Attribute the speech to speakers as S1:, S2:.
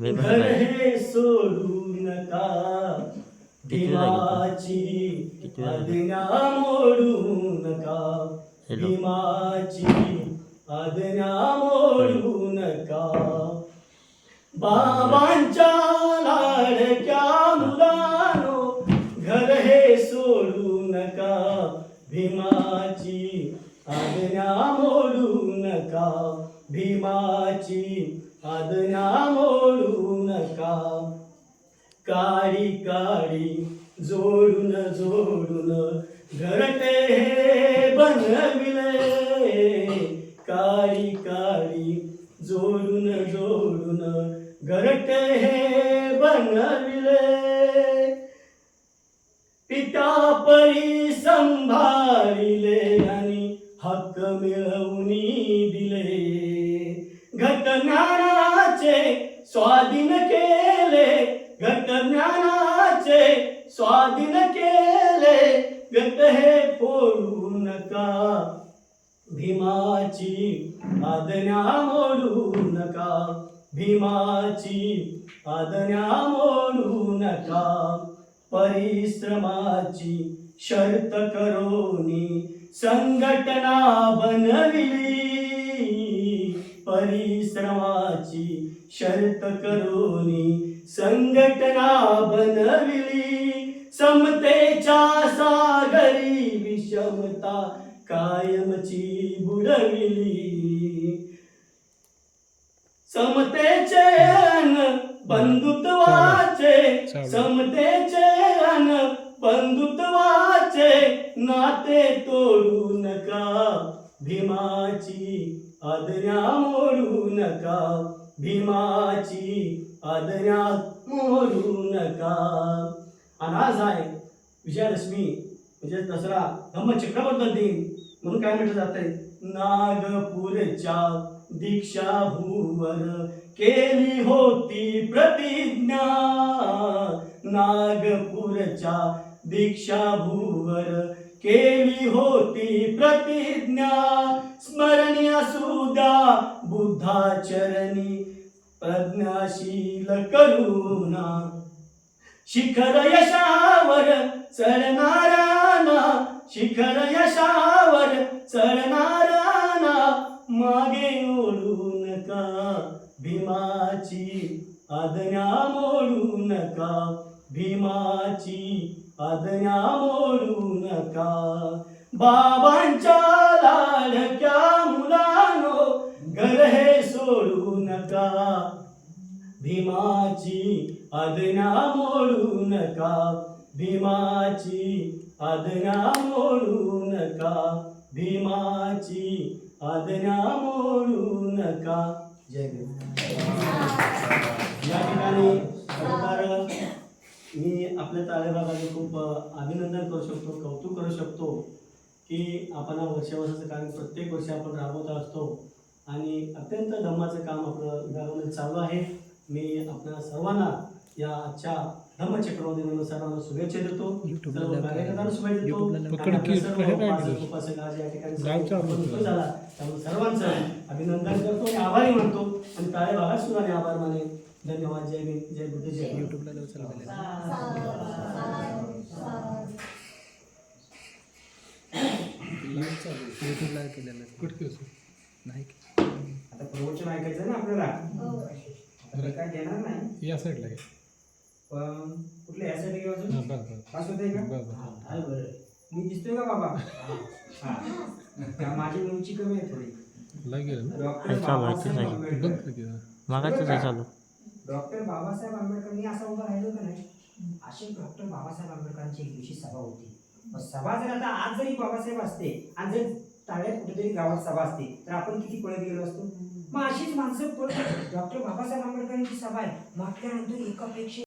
S1: घर? हे सोडू नका. भीमाची आज्ञा मोडू नका. भीमाची आज्ञा मोडू नका. बाबांच्या लाडक्या मुलानो घर हे सोडू नका. भीमाची आज्ञा मोडू नका. भीमाची साधना मोडू नका. काळी काळी जोडून जोडून घरटे बनविले. काळी काळी जोडून जोडून घरटे बनविले. पिता परी संभाळिले आणि हक्क मिळवून दिले. घटना स्वाधीन केले घटज्ञानाचे स्वाधीन केले व्यक्त हे फोडू नका. भीमाची आदन्या मोडू नका. भीमाची आदन्या मोडू नका. परिश्रमाची शर्त करोनी संघटना बनविली. परिश्रम शर्त करोनी संघटना बनविली. समतेच्या सागरी विषमता कायमची बुडविली. समतेचे अन बंधुत्वाचे समतेचे अन बंधुत्वाचे नाते तोडू नका. भीमाची आज्ञा मोडू नका. भीमाची आदऱ्या मोरू नका. आणि आज आहे विजयादशमी म्हणजे दसरा धम्मचक्रबद्दल दिन. म्हणून काय म्हटलं जात आहे नागपूरच्या दीक्षाभूवर केली होती प्रतिज्ञा. नागपूरच्या दीक्षाभूवर केली होती प्रतिज्ञा. स्मरणीय सुद्धा बुद्धाचरणी प्रज्ञाशील करुणा. शिखर यशावर चढणाराना शिखर यशावर चढणाराना मागे ओढू नका. भीमाची आज्ञा मोडू नका. भीमाची आज्ञा मोडू नका. बाबांच्या लाडक्या मुलानो घर हे सोडू नका. भीमाची आज्ञा मोडू नका. भीमाची आज्ञा मोडू नका. भीमाची आज्ञा मोडू नका. जय या ठिकाणी मी आपल्या ताळेबागाचे खूप अभिनंदन करू शकतो कौतुक करू शकतो की आपण हा वर्षावर्षाचं कार्य प्रत्येक वर्षी आपण राबवत असतो आणि अत्यंत धम्माचं काम आपलं विभागामध्ये चालू आहे. मी आपल्या सर्वांना या आजच्या धम्मचक्रवर्ती सर्वांना शुभेच्छा देतो. सर्व कार्यकर्त्यांना शुभेच्छा देतो. या ठिकाणी झाला. त्यामुळे सर्वांचं अभिनंदन करतो आणि आभारी मानतो. आणि टाळे भागात सुद्धा आभार माने धन्यवाद. जय भीम जय बुद्ध जय.
S2: युट्यूबला लाव चालू युट्यूबला केलेलं कुठे नाही.
S3: आता प्रवचन ऐकायचं ना आपल्याला. आता काय घेणार नाही.
S4: या साईडला घे.
S3: पण कुठल्या या
S4: हा,
S3: पास होते का?
S1: बरं.
S3: मी दिसतोय का बाबा? हा माझी उंची कमी आहे थोडी.
S4: लागेल ना.
S3: डॉक्टर
S5: हे चालू. आहे,
S3: बाबासाहेब आंबेडकर डॉक्टर आंबेडकरांनी असं उभं राहिलो का नाही अशी डॉक्टर बाबासाहेब आंबेडकरांची एक दिवशी सभा होती. सभा जर आता आज जरी बाबासाहेब असते आणि जर ताळ्यात कुठेतरी गावात सभा असते तर आपण किती पळत गेलो असतो? मग अशीच माणसं पळत डॉक्टर बाबासाहेब आंबेडकरांची सभा आहे. म्हटल्यानंतर एकापेक्षा